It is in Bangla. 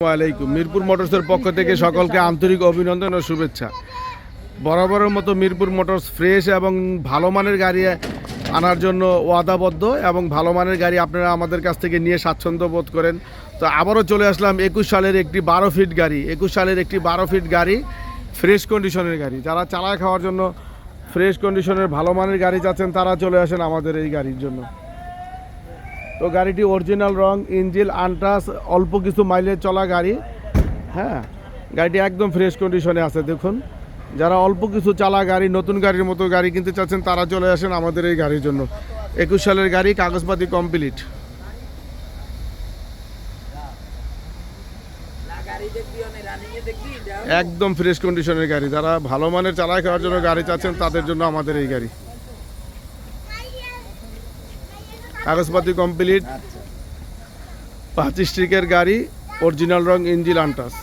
আলাইকুম। মিরপুর মোটরসের পক্ষ থেকে সকলকে আন্তরিক অভিনন্দন ও শুভেচ্ছা। বরাবরের মতো মিরপুর মোটরস ফ্রেশ এবং ভালো মানের গাড়ি আনার জন্য ওয়াদাবদ্ধ এবং ভালো মানের গাড়ি আপনারা আমাদের কাছ থেকে নিয়ে স্বাচ্ছন্দ্য বোধ করেন। তো আবারও চলে আসলাম একুশ সালের একটি বারো ফিট গাড়ি। একুশ সালের একটি বারো ফিট গাড়ি, ফ্রেশ কন্ডিশনের গাড়ি। যারা চালায় খাওয়ার জন্য ফ্রেশ কন্ডিশনের ভালো মানের গাড়ি চাচ্ছেন, তারা চলে আসেন আমাদের এই গাড়ির জন্য। তো গাড়িটি অরিজিনাল রং ইঞ্জিল আনটাস অল্প কিছু মাইলেজ চলা গাড়ি। হ্যাঁ গাড়িটি একদম ফ্রেশ কন্ডিশনে আছে, দেখুন। যারা অল্প কিছু চালা গাড়ি, নতুন গাড়ির মতো গাড়ি কিনতে চাচ্ছেন, তারা চলে আসেন আমাদের এই গাড়ির জন্য। একুশ সালের গাড়ি, কাগজপাতি কমপ্লিট একদম ফ্রেশ কন্ডিশনের গাড়ি। যারা ভালো মানের চালায় খাওয়ার জন্য গাড়ি চাচ্ছেন, তাদের জন্য আমাদের এই গাড়ি। কাগজপাতি কমপ্লিট পাঁচিশ স্ট্রিকের গাড়ি অরিজিনাল রং ইঞ্জিন আনটাস।